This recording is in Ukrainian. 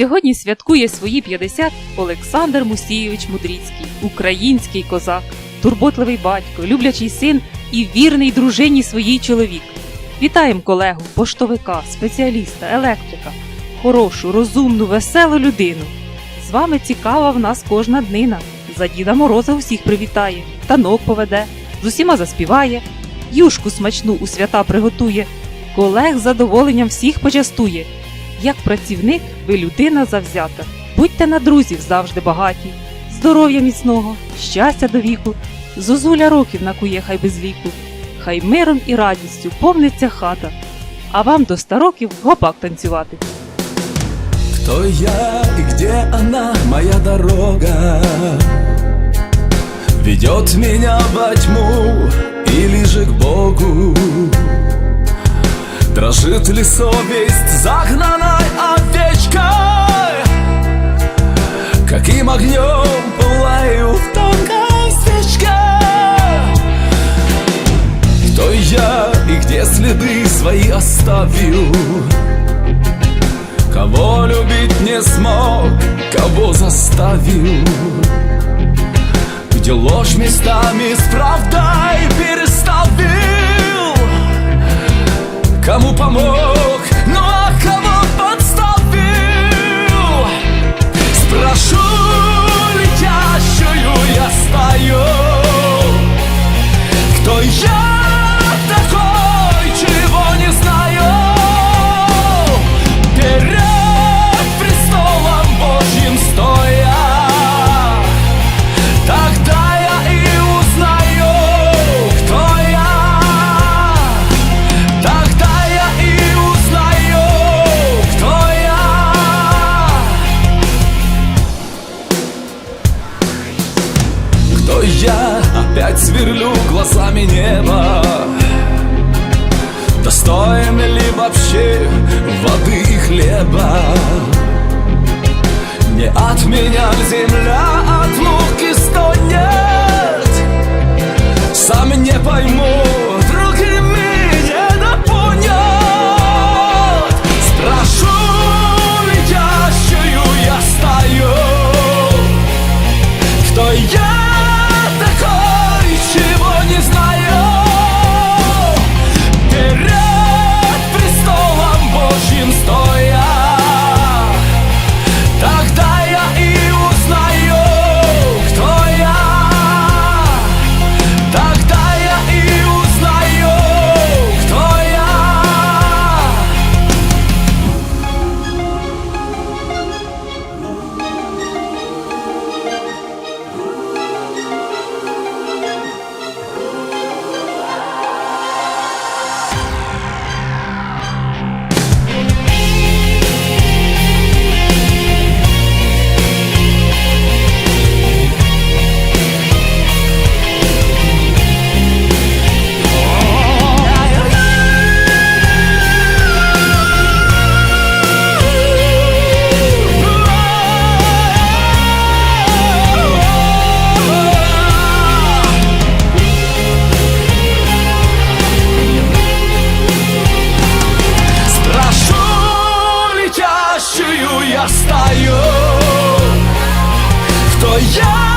Сьогодні святкує свої 50 Олександр Мусійович Мудріцький, український козак, турботливий батько, люблячий син і вірний дружині своїй чоловік. Вітаємо колегу, поштовика, спеціаліста, електрика, хорошу, розумну, веселу людину. З вами цікава в нас кожна днина. За Діда Мороза усіх привітає, танок поведе, з усіма заспіває, юшку смачну у свята приготує, колег з задоволенням всіх почастує. Як працівник, ви людина завзята. Будьте на друзів завжди багаті, здоров'я міцного, щастя до віку, зозуля років накує хай без ліку, хай миром і радістю повниться хата, а вам до ста років гопак танцювати. Кто я и где она, моя дорога? Ведет меня во тьму Дрожит ли совесть загнанной овечкой. Каким огнем пылаю в тонкой свечке Кто я и где следы свои оставил? Кого любить не смог, кого заставил? Где ложь местами с правдой Chamo pra amor я? Опять сверлю глазами небо Достоин ли вообще воды и хлеба? Не от меня земля, знаю, хто я.